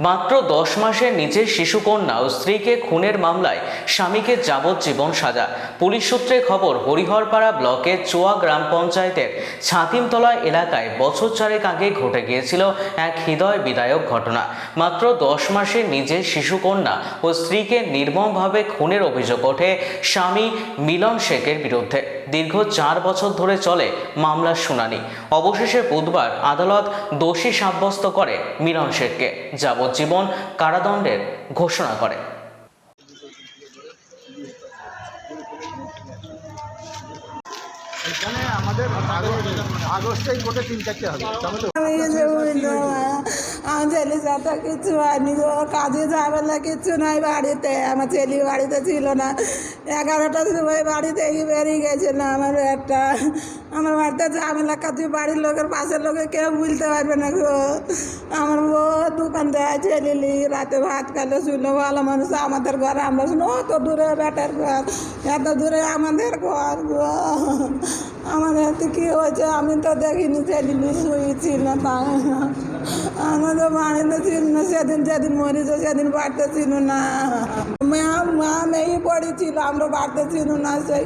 মাত্র দশ মাসের নিচের শিশুকন্যা ও স্ত্রীকে খুনের মামলায় স্বামীকে যাবজ্জীবন সাজা। পুলিশ সূত্রে খবর, হরিহরপাড়া ব্লকের চোয়া গ্রাম পঞ্চায়েতের ছাতিমতলা এলাকায় বছর চারেক আগে ঘটে গিয়েছিল এক হৃদয় বিদায়ক ঘটনা। মাত্র দশ মাসের নিজের শিশুকন্যা ও স্ত্রীকে নির্মমভাবে খুনের অভিযোগ ওঠে স্বামী মিলন শেখের বিরুদ্ধে। দীর্ঘ চার বছর ধরে চলে মামলার শুনানি। অবশেষে বুধবার আদালত দোষী সাব্যস্ত করে মিলন শেখকে। যাবজ্জীবন কারাদণ্ডের ঘোষণা করে। এখানে আমাদের আমার ছেলে কিছু কিছু নাই বাড়িতে। আমার ছেলে বাড়িতে ছিল না। বেরিয়ে আমার একটা। আমার বাড়িতে ঝামেলা কাজে, বাড়ির লোকের পাশের লোকে কেউ বুঝতে পারবে না গো। আমার বউ দোকান দেয় ছেলে রাতে ভাত খেলে শুনলো ভালো মানুষ। আমাদের ঘরে আমরা শুনো অত দূরে বেটার ঘর, এত দূরে আমাদের ঘর গো। আমাদের হাতে কি হয়েছে? আমি তো দেখিনি সেদিন শুয়েছিল তাই আমাদের বাড়িতে ছিল না, সেদিন যেদিন মরেছে সেদিন বাড়িতে ছিল না। মা মেয়ে পড়েছিল, আমরা বাড়িতে ছিল না, সেই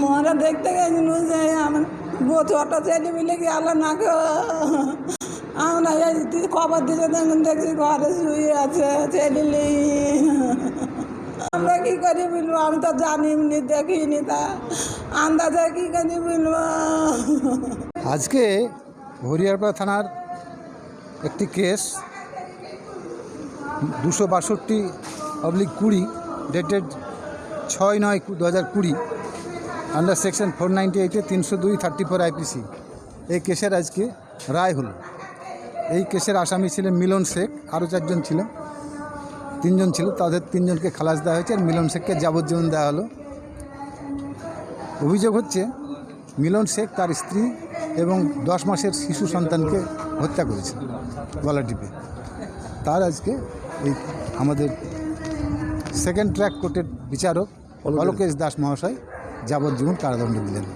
মরা দেখতে গেছিল যে আমার ছোট ছেলে মিলে গেল না গো। আমরা খবর দিতে দেখুন, দেখছি ঘরে শুয়ে আছে ছেলে আমরা কি করি বলব? আমি তো জানি নি দেখিনি তা। আন্দাজে কি করি বলব? আজকে হরিয়ারপাড়া থানার একটি কেস, দুশো বাষট্টি অবলিক কুড়ি, ডেটেড ছয় নয় দু হাজার কুড়ি আন্ডার সেকশন ফোর নাইনটি এইটে তিনশো দুই থার্টি ফোর আইপিসি এই কেসের আজকে রায় হলো। এই কেসের আসামি ছিলেন মিলন শেখ, আরও চারজন ছিল তিনজন ছিল তাদের তিনজনকে খালাস দেওয়া হয়েছে আর মিলন শেখকে যাবজ্জীবন দেওয়া হলো। অভিযোগ হচ্ছে মিলন শেখ তার স্ত্রী এবং দশ মাসের শিশু সন্তানকে হত্যা করেছে গলা টিপে। তার আজকে এই আমাদের সেকেন্ড ট্র্যাক কোর্টের বিচারক অলোকেশ দাস মহাশয় যাবজ্জীবন কারাদণ্ড দিলেন।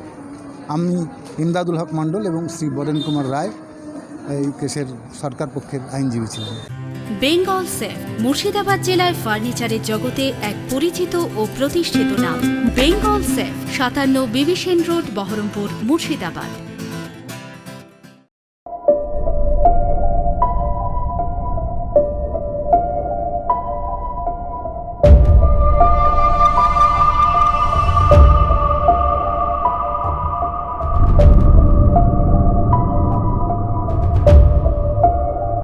আমি ইমদাদুল হক মণ্ডল এবং শ্রী বরেন কুমার রায় এই কেসের সরকার পক্ষের আইনজীবী ছিলেন। বেঙ্গল সেফ মুর্শিদাবাদ জেলায় ফার্নিচারের জগতে এক পরিচিত ও প্রতিষ্ঠিত নাম। বেঙ্গল সেফ সাতান্ন বিবিসেন রোড, বহরমপুর, মুর্শিদাবাদ।